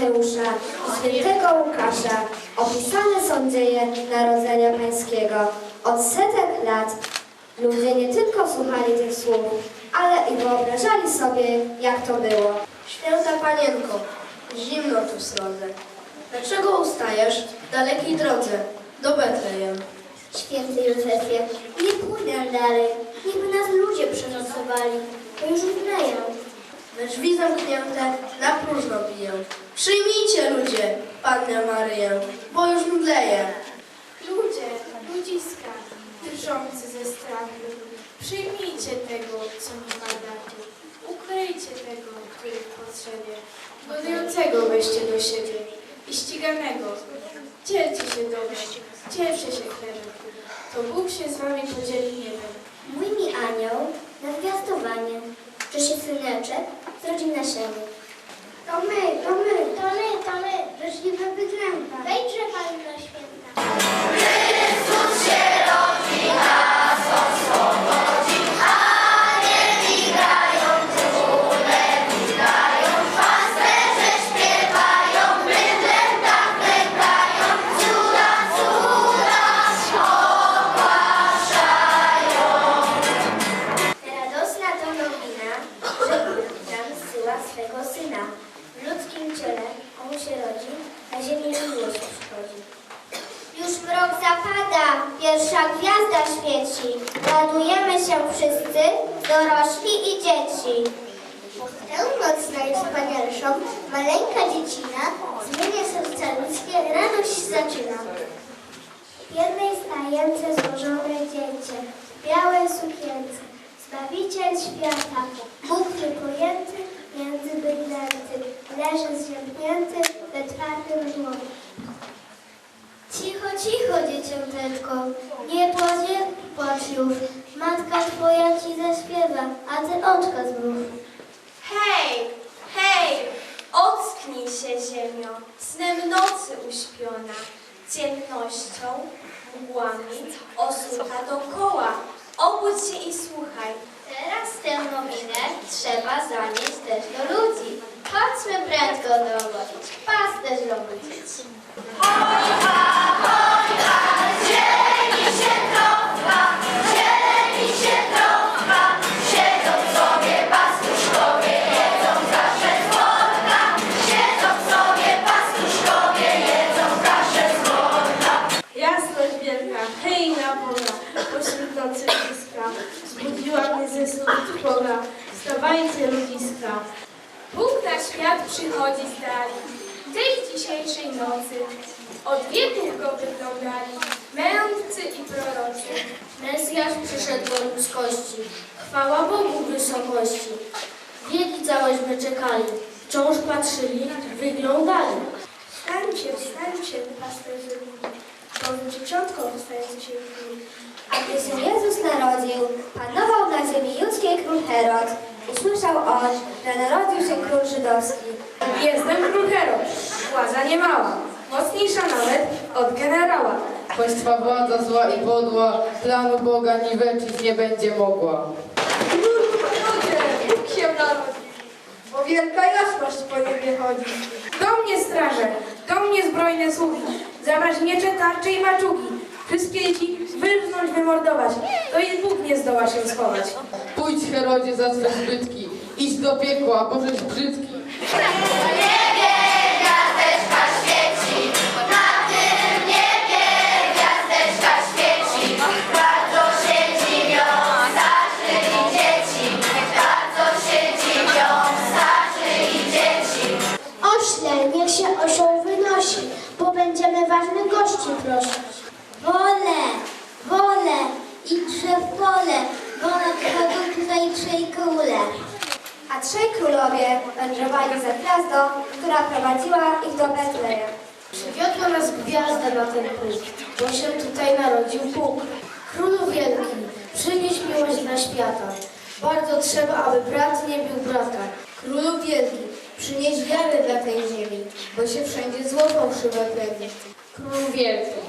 Mateusza i świętego Łukasza opisane są dzieje Narodzenia Pańskiego. Od setek lat ludzie nie tylko słuchali tych słów, ale i wyobrażali sobie, jak to było. Święta Panienko, zimno tu w srodze. Dlaczego ustajesz w dalekiej drodze do Betlejem? Święty Józefie, nie pójdę dalej, niby nas ludzie przenocowali, bo już mdleją. We drzwi zamknięte na próżno biję. Przyjmijcie ludzie Pannę Maryję, bo już mdleje. Ludzie, ludziska, drżący ze strachu, przyjmijcie tego, co nie ma dachu. Ukryjcie tego, który w potrzebie. Godującego weźcie do siebie i ściganego. Dzielcie się dobrze, cieszcie się chlebem. To Bóg się z wami podzieli niebem. Mój mi anioł na zwiastowanie, że się syneczek zrodzi na ziemi. To my, to my, to my, to my, życzliwe bydlęta. Wejdźże Panno Święta. Swego Syna. W ludzkim ciele On się rodzi, na ziemię miłość przychodzi. Już mrok zapada, pierwsza gwiazda świeci. Radujemy się wszyscy, dorośli i dzieci. W tę noc najwspanialszą maleńka dziecina zmienia serca ludzkie, radość zaczyna. W jednej stajence złożone dziecię, w białej sukience, Zbawiciel świata, Bóg wypojęty między bydlęty, leży zziębnięty we twardym dłoniu. Cicho, cicho, dzieciąteczko, nie płacz, nie płacz już, matka twoja ci zaśpiewa, a ty oczka zmrów. Hej, hej, ocknij się ziemio, snem nocy uśpiona, ciemnością, mgłami, osłucha dokoła. Obudź się i słuchaj. Teraz tę nowinę trzeba zanieść też do ludzi. Chodźmy prędko dogonić, pasterz obudzić. Jasność ze trwoga, wstawajcie ludziska. Bóg na świat przychodzi z dali, tej dzisiejszej nocy. Od wieków go wyglądali, mędrcy i prorocy. Mesjasz przyszedł do ludzkości. Chwała Bogu wysokości. Wieki całośmy czekali. Wciąż patrzyli, wyglądali. Wstańcie, wstańcie, pasterze ludzi, bo dzieciątko wstające w A gdy się Jezus narodził, panował na ziemi judzkiej król Herod. Usłyszał on, że narodził się król żydowski. Jestem król Herod, władza niemała, mocniejsza nawet od generała. Choć twa władza zła i podła, planu Boga niweczyć nie będzie mogła. Ludzie, Bóg się narodzi, bo wielka jasność po niebie chodzi. Do mnie straże, do mnie zbrojne sługi, zabrać miecze, tarcze i maczugi. Wszystkie dzieci wyrznąć, wymordować, to i Bóg nie zdoła się schować. Pójdź Herodzie za swe zbytki, idź do piekła, bo żeś brzydki. Wolę, wolę i drzew pole, bo nadchodzą tutaj trzej króle. A trzej królowie wędrowali za gwiazdą, która prowadziła ich do Betlejem. Przywiodła nas gwiazda na ten punkt, bo się tutaj narodził Bóg. Królu wielki, przynieś miłość dla świata. Bardzo trzeba, aby brat nie bił brata. Królu wielki, przynieś wiarę dla tej ziemi, bo się wszędzie zło fałszywe pewnie. Król wielki,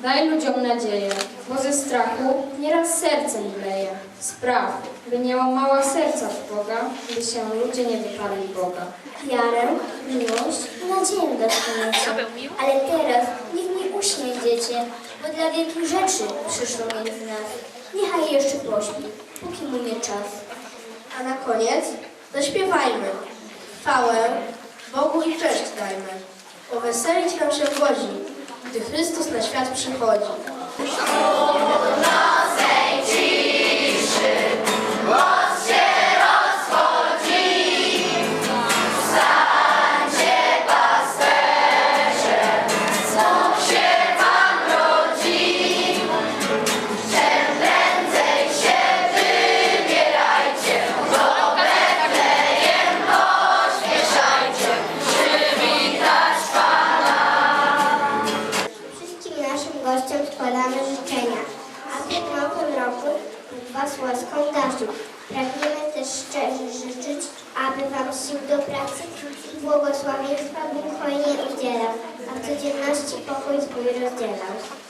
Daj ludziom nadzieję, bo ze strachu nieraz serce mdleje. Spraw, by nie łamała serca w Boga, by się ludzie nie wypali Boga. Wiarę, miłość i nadzieję dostaniecie. Ale teraz niech mi uśmiechniecie, bo dla wielkich rzeczy przyszło między nas. Niechaj jeszcze pośpi, póki mu nie czas. A na koniec zaśpiewajmy. Chwałę Bogu i cześć dajmy. Poweselić nam się godzi, gdy Chrystus na świat przychodzi. Do pracy i błogosławieństwa Bóg hojnie a w codzienności pokój swój rozdzielał.